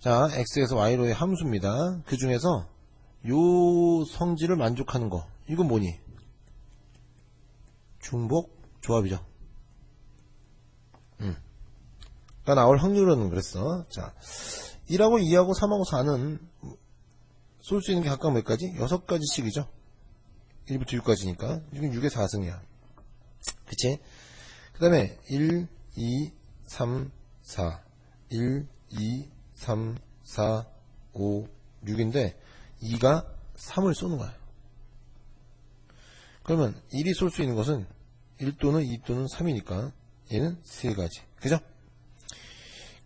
자, x에서 y로의 함수입니다. 그 중에서 요 성질을 만족하는 거. 이건 뭐니? 중복 조합이죠. 음. 가 나올 확률은 그랬어. 자, 1하고 2하고 3하고 4는 쏠 수 있는 게 각각 몇 가지? 6가지씩이죠. 1부터 6까지니까. 이건 6의 4승이야. 그치? 그 다음에 1, 2, 3, 4. 1, 2, 3, 4, 5, 6인데 2가 3을 쏘는 거야. 그러면 1이 쏠 수 있는 것은 1 또는 2 또는 3이니까 얘는 3가지. 그죠?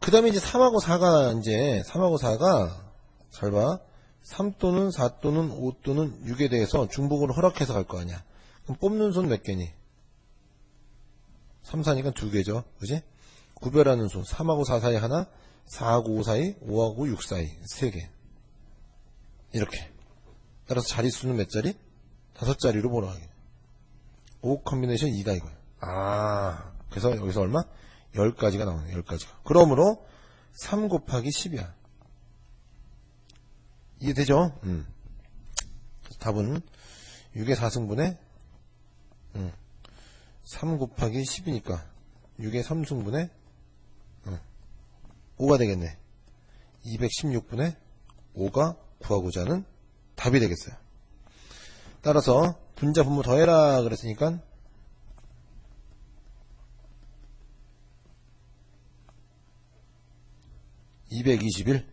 그 다음에 이제 3하고 4가 이제 3하고 4가 잘 봐. 3 또는 4 또는 5 또는 6에 대해서 중복으로 허락해서 갈 거 아니야. 그럼 뽑는 손 몇 개니? 3, 4니까 두 개죠. 그지? 구별하는 손. 3하고 4 사이 하나, 4하고 5 사이, 5하고 6 사이. 세 개. 이렇게. 따라서 자릿수는 몇 자리? 다섯 자리로 몰아가게. 5 컨비네이션 2다 이거야. 아, 그래서 여기서 얼마? 10가지가 나오네, 10가지가. 그러므로 3 곱하기 10이야. 이해되죠? 음. 답은 6의 4승분의 음, 3 곱하기 10이니까 6의 3승분의 음, 5가 되겠네. 216분의 5가 구하고자 하는 답이 되겠어요. 따라서 분자 분모 더해라 그랬으니까 (221)